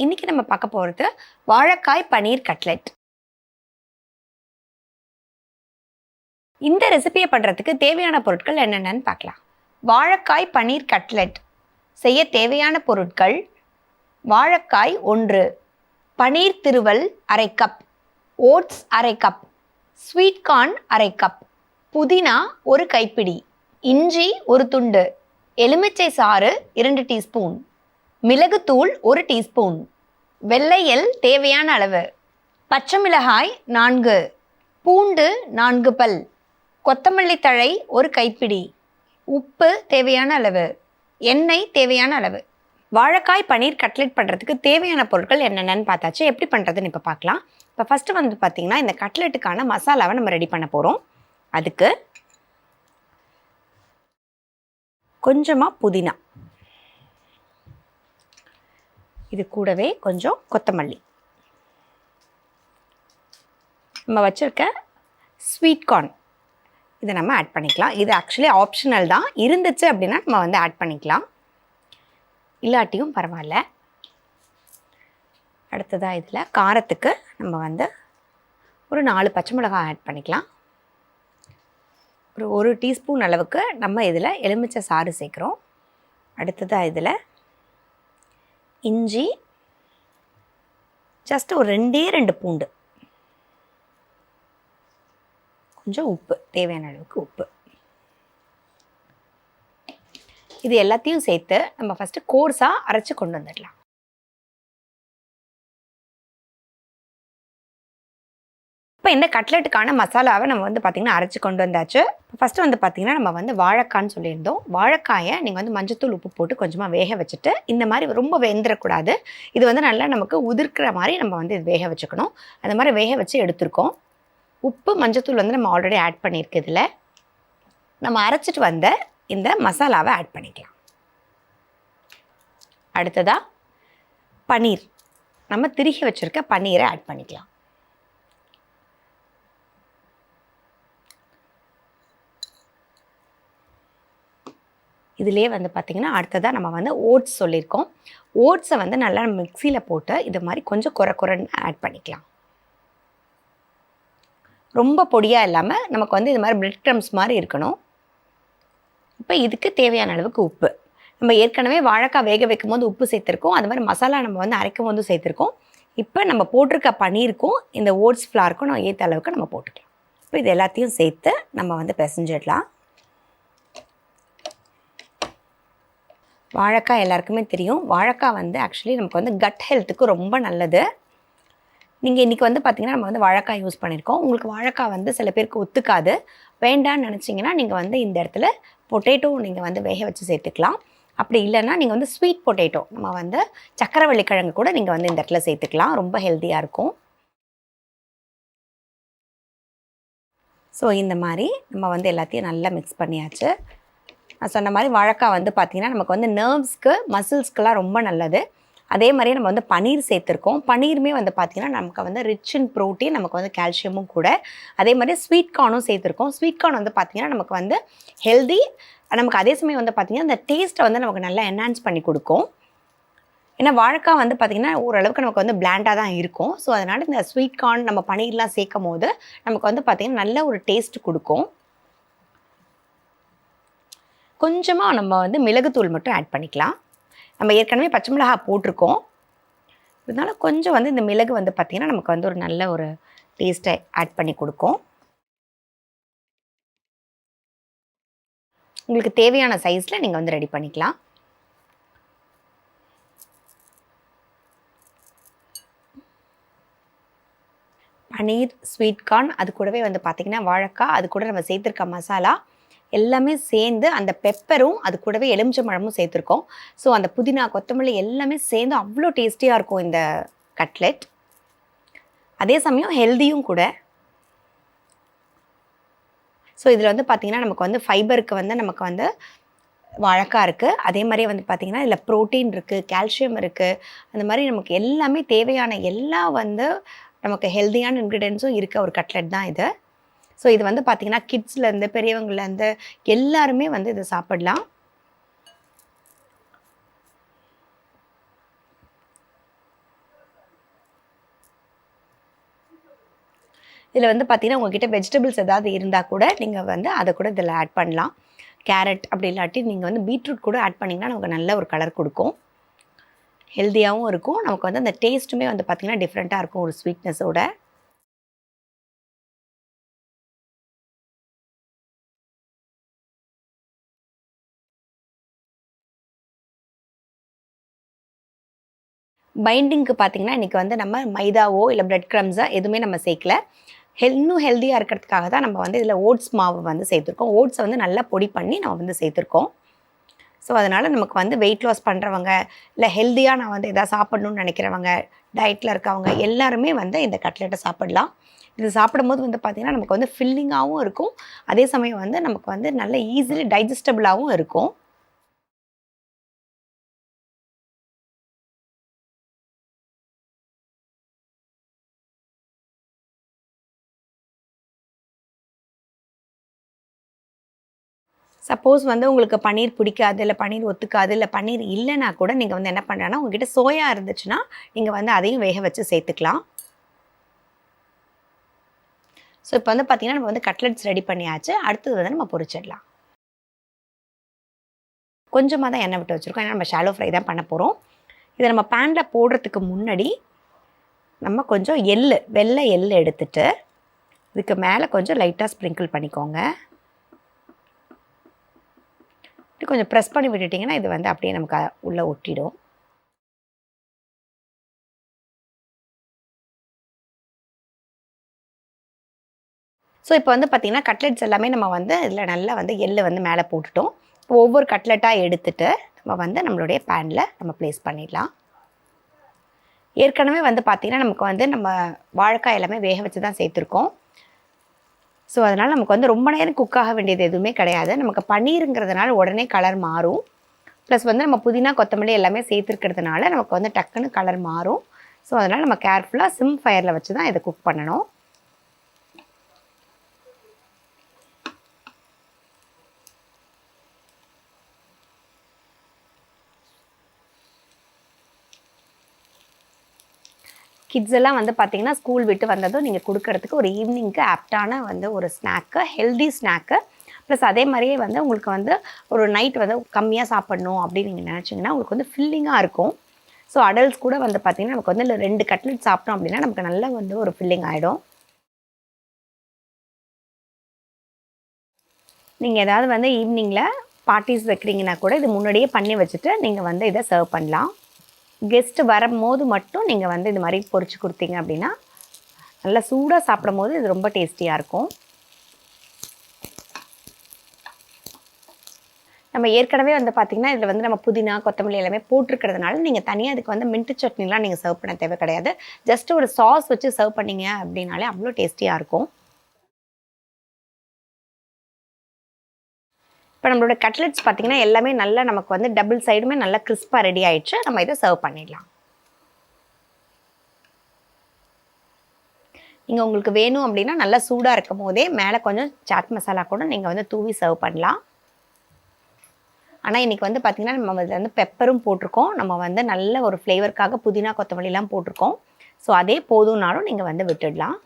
இன்னைக்கு நம்ம பார்க்க போகிறது வாழைக்காய் பன்னீர் கட்லெட். இந்த ரெசிபியை பண்ணுறதுக்கு தேவையான பொருட்கள் என்னென்னு பார்க்கலாம். வாழைக்காய் பன்னீர் கட்லெட். செய்ய தேவையான பொருட்கள் வாழைக்காய் ஒன்று பன்னீர் திருவல் அரை கப் ஓட்ஸ் அரை கப் ஸ்வீட் கார்ன் அரை கப் புதினா ஒரு கைப்பிடி இஞ்சி ஒரு துண்டு எலுமிச்சை சாறு இரண்டு டீஸ்பூன். மிளகுத்தூள் ஒரு டீஸ்பூன். வெள்ளையல் தேவையான அளவு. பச்சை மிளகாய் நான்கு. பூண்டு நான்கு பல். கொத்தமல்லி தழை ஒரு கைப்பிடி. உப்பு தேவையான அளவு. எண்ணெய் தேவையான அளவு. வாழைக்காய் பன்னீர் கட்லெட் பண்ணுறதுக்கு தேவையான பொருட்கள் என்னென்னு பார்த்தாச்சு. எப்படி பண்ணுறதுன்னு இப்போ பார்க்கலாம். இப்போ ஃபஸ்ட்டு வந்து பார்த்திங்கன்னா இந்த கட்லெட்டுக்கான மசாலாவை நம்ம ரெடி பண்ண போகிறோம் அதுக்கு கொஞ்சமாக புதினா. இது கூடவே கொஞ்சம் கொத்தமல்லி. நம்ம வச்சுருக்க ஸ்வீட் கார்ன் இதை நம்ம ஆட் பண்ணிக்கலாம். இது ஆக்சுவலி ஆப்ஷனல் தான். இருந்துச்சு அப்படின்னா நம்ம வந்து ஆட் பண்ணிக்கலாம். இல்லாட்டியும் பரவாயில்ல. அடுத்ததாக இதில் காரத்துக்கு நம்ம வந்து ஒரு நாலு பச்சை மிளகாய் ஆட் பண்ணிக்கலாம். ஒரு ஒரு டீஸ்பூன் அளவுக்கு நம்ம இதில் எலுமிச்சை சாறு சேர்க்குறோம். அடுத்ததாக இதில் இஞ்சி ஜஸ்ட் ஒரு ரெண்டே ரெண்டு பூண்டு. கொஞ்சம் உப்பு தேவையான அளவுக்கு உப்பு. இது எல்லாத்தையும் சேர்த்து நம்ம ஃபஸ்ட்டு கோர்ஸாக அரைச்சி கொண்டு வந்துடலாம். இப்போ இந்த கட்லெட்டுக்கான மசாலாவை நம்ம வந்து பார்த்திங்கன்னா அரைச்சி கொண்டு வந்தாச்சு. ஃபஸ்ட்டு வந்து பார்த்திங்கன்னா நம்ம வந்து வாழைக்கான்னு சொல்லியிருந்தோம். வாழைக்காயை நீங்கள் வந்து மஞ்சத்தூள் உப்பு போட்டு கொஞ்சமாக வேக வச்சுட்டு இந்த மாதிரி ரொம்ப வெந்துடக்கூடாது இது வந்து நல்லா நமக்கு உதிர்க்கிற மாதிரி நம்ம வந்து இது வேக வச்சுக்கணும். அந்த மாதிரி வேக வச்சு எடுத்திருக்கோம். உப்பு மஞ்சத்தூள் வந்து நம்ம ஆல்ரெடி ஆட் பண்ணியிருக்கு இதில் நம்ம அரைச்சிட்டு வந்த இந்த மசாலாவை ஆட் பண்ணிக்கலாம். அடுத்ததாக பன்னீர். நம்ம திருகி வச்சுருக்க பன்னீரை ஆட் பண்ணிக்கலாம். இதிலே வந்து பார்த்திங்கன்னா அடுத்ததாக நம்ம வந்து ஓட்ஸ் சொல்லியிருக்கோம். ஓட்ஸை வந்து நல்லா மிக்சியில் போட்டு இது மாதிரி கொஞ்சம் குறை குறைன்னு ஆட் பண்ணிக்கலாம். ரொம்ப பொடியாக இல்லாமல் நமக்கு வந்து இது மாதிரி பிரெட் க்ரம்ஸ் மாதிரி இருக்கணும். இப்போ இதுக்கு தேவையான அளவுக்கு உப்பு. நம்ம ஏற்கனவே வாழைக்காய் வேக வைக்கும் போது உப்பு சேர்த்துருக்கோம். அது மாதிரி மசாலா நம்ம வந்து அரைக்கும் போது சேர்த்துருக்கோம். இப்போ நம்ம போட்டிருக்க பன்னீருக்கும் இந்த ஓட்ஸ் ஃப்ளாருக்கும் நம்ம ஏற்ற அளவுக்கு நம்ம போட்டுக்கலாம். இப்போ இது எல்லாத்தையும் சேர்த்து நம்ம வந்து பிசைஞ்சிடலாம். வாழைக்காய் எல்லாருக்குமே தெரியும். வாழைக்காய் வந்து ஆக்சுவலி நமக்கு வந்து கட் ஹெல்த்துக்கு ரொம்ப நல்லது. நீங்கள் இன்றைக்கி வந்து பார்த்திங்கன்னா நம்ம வந்து வாழைக்காய் யூஸ் பண்ணியிருக்கோம் உங்களுக்கு வாழைக்காய் வந்து சில பேருக்கு ஒத்துக்காது. வேண்டான்னு நினச்சிங்கன்னா நீங்கள் வந்து இந்த இடத்துல பொட்டேட்டோ நீங்கள் வந்து வேக வச்சு சேர்த்துக்கலாம். அப்படி இல்லைன்னா நீங்கள் வந்து ஸ்வீட் பொட்டேட்டோ நம்ம வந்து சக்கரவள்ளி கிழங்கு கூட நீங்கள் வந்து இந்த இடத்துல சேர்த்துக்கலாம். ரொம்ப ஹெல்த்தியாக இருக்கும். ஸோ இந்த மாதிரி நம்ம வந்து எல்லாத்தையும் நல்லா மிக்ஸ் பண்ணியாச்சு. நான் சொன்ன மாதிரி வாழைக்காய் வந்து பார்த்திங்கன்னா நமக்கு வந்து நர்வ்ஸ்க்கு மசில்ஸ்க்கெலாம் ரொம்ப நல்லது. அதே மாதிரியே நம்ம வந்து பன்னீர் சேர்த்துருக்கோம். பன்னீருமே வந்து பார்த்திங்கன்னா நமக்கு வந்து ரிச் இன் ப்ரோட்டீன் நமக்கு வந்து கால்சியமும் கூட. அதே மாதிரி ஸ்வீட் கார்னும் சேர்த்துருக்கோம். ஸ்வீட் கார்ன் வந்து பார்த்திங்கன்னா நமக்கு வந்து ஹெல்தி நமக்கு அதே சமயம் வந்து பார்த்திங்கன்னா அந்த டேஸ்ட்டை வந்து நமக்கு நல்லா என்ஹான்ஸ் பண்ணி கொடுக்கும். ஏன்னா வாழைக்காய் வந்து பார்த்திங்கன்னா ஓரளவுக்கு நமக்கு வந்து பிளாண்டாக தான் இருக்கும். ஸோ அதனால் இந்த ஸ்வீட் கார்ன் நம்ம பன்னீர்லாம் சேர்க்கும் போது நமக்கு வந்து பார்த்திங்கன்னா நல்ல ஒரு டேஸ்ட் கொடுக்கும். கொஞ்சமாக நம்ம வந்து மிளகுத்தூள் மட்டும் ஆட் பண்ணிக்கலாம். நம்ம ஏற்கனவே பச்சை மிளகா போட்டிருக்கோம். இருந்தாலும் கொஞ்சம் வந்து இந்த மிளகு வந்து பார்த்திங்கன்னா நமக்கு வந்து ஒரு நல்ல ஒரு டேஸ்ட்டை ஆட் பண்ணி கொடுக்கும். உங்களுக்கு தேவையான சைஸில் நீங்கள் வந்து ரெடி பண்ணிக்கலாம். பன்னீர் ஸ்வீட் கார்ன் அது கூடவே வந்து பார்த்திங்கன்னா வாழைக்காய் அது கூட நம்ம சேர்த்துருக்க மசாலா எல்லாமே சேர்ந்து அந்த பெப்பரும் அது கூடவே எலுமிச்சம்பழமும் சேர்த்துருக்கோம். ஸோ அந்த புதினா கொத்தமல்லி எல்லாமே சேர்ந்து அவ்வளோ டேஸ்டியாக இருக்கும் இந்த கட்லெட். அதே சமயம் ஹெல்தியும் கூட. ஸோ இதில் வந்து பார்த்திங்கன்னா நமக்கு வந்து ஃபைபருக்கு வந்து நமக்கு வந்து வழக்காக இருக்குது அதே மாதிரியே வந்து பார்த்திங்கன்னா இதில் ப்ரோட்டீன் இருக்குது கால்சியம் இருக்குது அந்த மாதிரி நமக்கு எல்லாமே தேவையான எல்லா வந்து நமக்கு ஹெல்த்தியான இன்க்ரீடியன்ஸும் இருக்க ஒரு கட்லெட் தான் இது. ஸோ இது வந்து பார்த்திங்கன்னா கிட்ஸ்லேருந்து பெரியவங்கள்லேருந்து எல்லாருமே வந்து இதை சாப்பிடலாம். இதில் வந்து பார்த்திங்கன்னா உங்ககிட்ட வெஜிடபிள்ஸ் ஏதாவது இருந்தால் கூட நீங்கள் வந்து அதை கூட இதில் ஆட் பண்ணலாம். கேரட் அப்படி இல்லாட்டி நீங்கள் வந்து பீட்ரூட் கூட ஆட் பண்ணிங்கன்னா நமக்கு நல்ல ஒரு கலர் கொடுக்கும். ஹெல்த்தியாகவும் இருக்கும். நமக்கு வந்து அந்த டேஸ்ட்டுமே வந்து பார்த்திங்கன்னா டிஃப்ரெண்ட்டாக இருக்கும் ஒரு ஸ்வீட்னஸோட பைண்டிங்க்கு பார்த்தீங்கன்னா இன்றைக்கி வந்து நம்ம மைதாவோ இல்லை பிரெட் க்ரம்ஸோ எதுவுமே நம்ம சேர்க்கல. ஹெல் இன்னும் ஹெல்த்தியாக இருக்கிறதுக்காக தான் நம்ம வந்து இதில் ஓட்ஸ் மாவு வந்து சேர்த்துருக்கோம். ஓட்ஸை வந்து நல்லா பொடி பண்ணி நம்ம வந்து சேர்த்துருக்கோம். ஸோ அதனால் நமக்கு வந்து வெயிட் லாஸ் பண்ணுறவங்க இல்லை ஹெல்த்தியாக நான் வந்து எதாவது சாப்பிட்ணுன்னு நினைக்கிறவங்க டயட்டில் இருக்கவங்க எல்லாருமே வந்து இந்த கட்லெட்டை சாப்பிடலாம். இது சாப்பிடும்போது வந்து பார்த்திங்கன்னா நமக்கு வந்து ஃபில்லிங்காகவும் இருக்கும். அதே சமயம் வந்து நமக்கு வந்து நல்ல ஈஸிலி டைஜஸ்டபிளாகவும் இருக்கும். சப்போஸ் வந்து உங்களுக்கு பன்னீர் பிடிக்காது இல்லை பன்னீர் ஒத்துக்காது இல்லை பன்னீர் இல்லைன்னா கூட நீங்கள் வந்து என்ன பண்ணுறேன்னா உங்ககிட்ட சோயா இருந்துச்சுன்னா நீங்கள் வந்து அதையும் வேக வச்சு சேர்த்துக்கலாம். ஸோ இப்போ வந்து பார்த்திங்கன்னா நம்ம வந்து கட்லெட்ஸ் ரெடி பண்ணியாச்சு. அடுத்தது வந்து நம்ம பொரிச்சிடலாம். கொஞ்சமாக தான் எண்ணெய் விட்டு வச்சுருக்கோம். ஏன்னா நம்ம ஷாலோ ஃப்ரை தான் பண்ண போகிறோம் இதை நம்ம பேனில் போடுறதுக்கு முன்னாடி நம்ம கொஞ்சம் எள்ளு வெள்ளை எள் எடுத்துட்டு இதுக்கு மேலே கொஞ்சம் லைட்டாக ஸ்ப்ரிங்கிள் பண்ணிக்கோங்க. இப்படி கொஞ்சம் ப்ரெஸ் பண்ணி விட்டுட்டிங்கன்னா இது வந்து அப்படியே நமக்கு உள்ளே ஒட்டிடும். ஸோ இப்போ வந்து பார்த்திங்கன்னா கட்லெட்ஸ் எல்லாமே நம்ம வந்து இதில் நல்லா வந்து எள்ளு வந்து மேலே போட்டுட்டோம். இப்போ ஒவ்வொரு கட்லெட்டாக எடுத்துட்டு நம்ம வந்து நம்மளுடைய பேனில் நம்ம ப்ளேஸ் பண்ணிடலாம். ஏற்கனவே வந்து பார்த்திங்கன்னா நமக்கு வந்து நம்ம வாழைக்காய் எல்லாமே வேக வச்சு தான் சேர்த்துருக்கோம். ஸோ அதனால் நமக்கு வந்து ரொம்ப நேரம் குக் ஆக வேண்டியது எதுவுமே கிடையாது. நமக்கு பன்னீருங்கிறதுனால உடனே கலர் மாறும். ப்ளஸ் வந்து நம்ம புதினா கொத்தமல்லி எல்லாமே சேர்த்துருக்கிறதுனால நமக்கு வந்து டக்குன்னு கலர் மாறும். ஸோ அதனால் நம்ம கேர்ஃபுல்லாக சிம் ஃபயரில் வச்சு தான் இதை குக் பண்ணணும். கிட்ஸ் எல்லாம் வந்து பார்த்தீங்கன்னா ஸ்கூல் விட்டு வந்ததும் நீங்கள் கொடுக்கறதுக்கு ஒரு ஈவினிங்க்கு ஆப்டான வந்து ஒரு ஸ்நாக்கு ஹெல்தி ஸ்நாக்கு ப்ளஸ் அதே மாதிரியே வந்து உங்களுக்கு வந்து ஒரு நைட் வந்து கம்மியாக சாப்பிடணும் அப்படின்னு நீங்கள் நினச்சிங்கன்னா உங்களுக்கு வந்து ஃபில்லிங்காக இருக்கும். ஸோ அடல்ட்ஸ் கூட வந்து பார்த்திங்கன்னா நமக்கு வந்து ரெண்டு கட்லெட் சாப்பிட்டோம் அப்படின்னா நமக்கு நல்லா வந்து ஒரு ஃபில்லிங் ஆகிடும் நீங்கள் ஏதாவது வந்து ஈவினிங்கில் பார்ட்டிஸ் வைக்கிறீங்கன்னா கூட இது முன்னாடியே பண்ணி வச்சுட்டு நீங்கள் வந்து இதை சர்வ் பண்ணலாம். கெஸ்ட்டு வரும்போது மட்டும் நீங்கள் வந்து இது மாதிரி பொரிச்சு கொடுத்தீங்க அப்படின்னா நல்லா சூடாக சாப்பிடும் போது இது ரொம்ப டேஸ்டியாக இருக்கும். நம்ம ஏற்கனவே வந்து பார்த்திங்கன்னா இதில் வந்து நம்ம புதினா கொத்தமல்லி எல்லாமே போட்டிருக்கிறதுனால நீங்கள் தனியாக அதுக்கு வந்து மின்ட்டு சட்னிலாம் நீங்கள் சர்வ் பண்ண தேவை கிடையாது. ஜஸ்ட் ஒரு சாஸ் வச்சு சர்வ் பண்ணீங்க அப்படின்னாலே அவ்வளோ டேஸ்டியாக இருக்கும். இப்போ நம்மளோட கட்லெட்ஸ் பார்த்திங்கன்னா எல்லாமே நல்லா நமக்கு வந்து டபுள் சைடுமே நல்லா கிறிஸ்பாக ரெடி ஆயிடுச்சு. நம்ம இதை சர்வ் பண்ணிடலாம். நீங்கள் உங்களுக்கு வேணும் அப்படின்னா நல்லா சூடாக இருக்கும் போதே மேலே கொஞ்சம் சாட் மசாலா கூட நீங்கள் வந்து தூவி சர்வ் பண்ணலாம். ஆனால் இன்றைக்கி வந்து பார்த்திங்கன்னா நம்ம இதில் வந்து பெப்பரும் போட்டிருக்கோம். நம்ம வந்து நல்ல ஒரு ஃப்ளேவருக்காக புதினா கொத்தமல்லிலாம் போட்டிருக்கோம். ஸோ அதே போதும்னாலும் நீங்கள் வந்து விட்டுடலாம்.